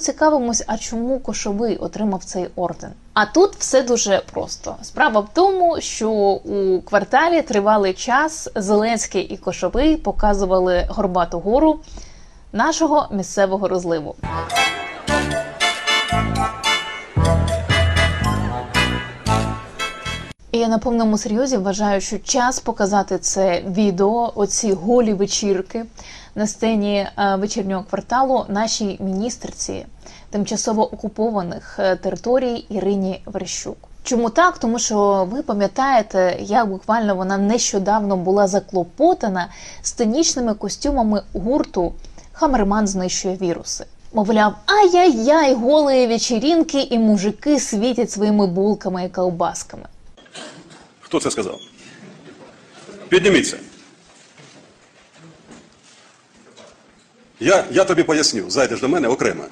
Цікавимось, а чому Кошовий отримав цей орден? А тут все дуже просто. Справа в тому, що у кварталі тривалий час Зеленський і Кошовий показували горбату гору нашого місцевого розливу. І я на повному серйозі вважаю, що час показати це відео, оці голі вечірки на сцені е, вечірнього кварталу нашій міністерці тимчасово окупованих е, територій Ірині Верещук. Чому так? Тому що ви пам'ятаєте, як буквально вона нещодавно була заклопотана сценічними костюмами гурту Хамерман знищує віруси. Мовляв, ай-яй-яй, голої вечірінки і мужики світять своїми булками і ковбасками. Хто це сказав? Підніміться. Я, я тобі поясню, зайдеш до мене окремо.